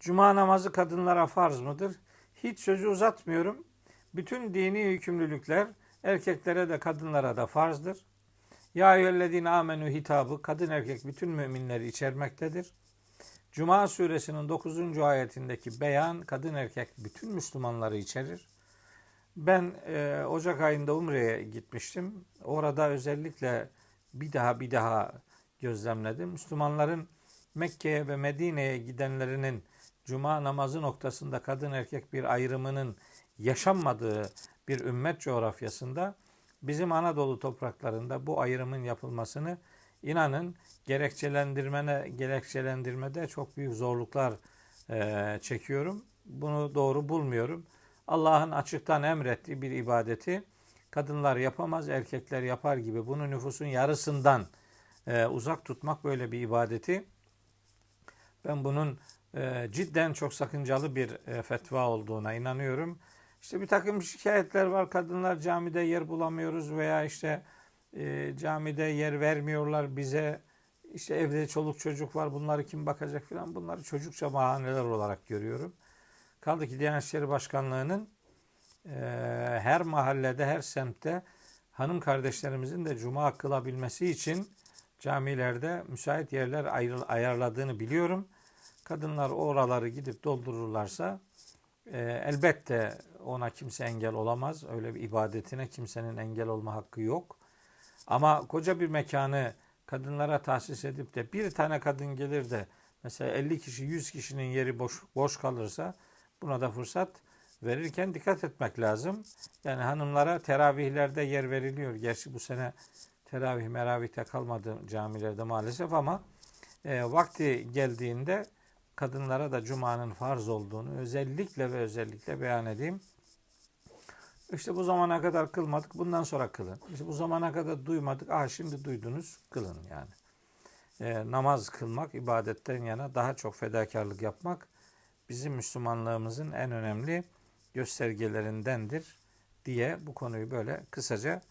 Cuma namazı kadınlara farz mıdır? Hiç sözü uzatmıyorum. Bütün dini yükümlülükler erkeklere de kadınlara da farzdır. Ya eyyühellezine amenü hitabı kadın erkek bütün müminleri içermektedir. Cuma suresinin 9. ayetindeki beyan kadın erkek bütün Müslümanları içerir. Ben e, Ocak ayında Umre'ye gitmiştim. Orada özellikle bir daha bir daha gözlemledim. Müslümanların Mekke'ye ve Medine'ye gidenlerinin cuma namazı noktasında kadın erkek bir ayrımının yaşanmadığı bir ümmet coğrafyasında bizim Anadolu topraklarında bu ayrımın yapılmasını inanın gerekçelendirmene gerekçelendirmede çok büyük zorluklar e, çekiyorum. Bunu doğru bulmuyorum. Allah'ın açıktan emrettiği bir ibadeti kadınlar yapamaz, erkekler yapar gibi bunu nüfusun yarısından e, uzak tutmak böyle bir ibadeti. Ben bunun cidden çok sakıncalı bir e, fetva olduğuna inanıyorum. İşte bir takım şikayetler var. Kadınlar camide yer bulamıyoruz veya işte e, camide yer vermiyorlar bize. İşte evde çoluk çocuk var. Bunları kim bakacak filan. Bunları çocukça bahaneler olarak görüyorum. Kaldı ki Diyanet İşleri Başkanlığı'nın e, her mahallede, her semtte hanım kardeşlerimizin de cuma kılabilmesi için camilerde müsait yerler ayarladığını biliyorum. Kadınlar oraları gidip doldururlarsa e, elbette ona kimse engel olamaz. Öyle bir ibadetine kimsenin engel olma hakkı yok. Ama koca bir mekanı kadınlara tahsis edip de bir tane kadın gelir de mesela 50 kişi 100 kişinin yeri boş, boş kalırsa buna da fırsat verirken dikkat etmek lazım. Yani hanımlara teravihlerde yer veriliyor. Gerçi bu sene teravih meravihte kalmadı camilerde maalesef ama e, vakti geldiğinde kadınlara da cumanın farz olduğunu özellikle ve özellikle beyan edeyim. İşte bu zamana kadar kılmadık, bundan sonra kılın. İşte bu zamana kadar duymadık, ah şimdi duydunuz, kılın yani. E, namaz kılmak, ibadetten yana daha çok fedakarlık yapmak bizim Müslümanlığımızın en önemli göstergelerindendir diye bu konuyu böyle kısaca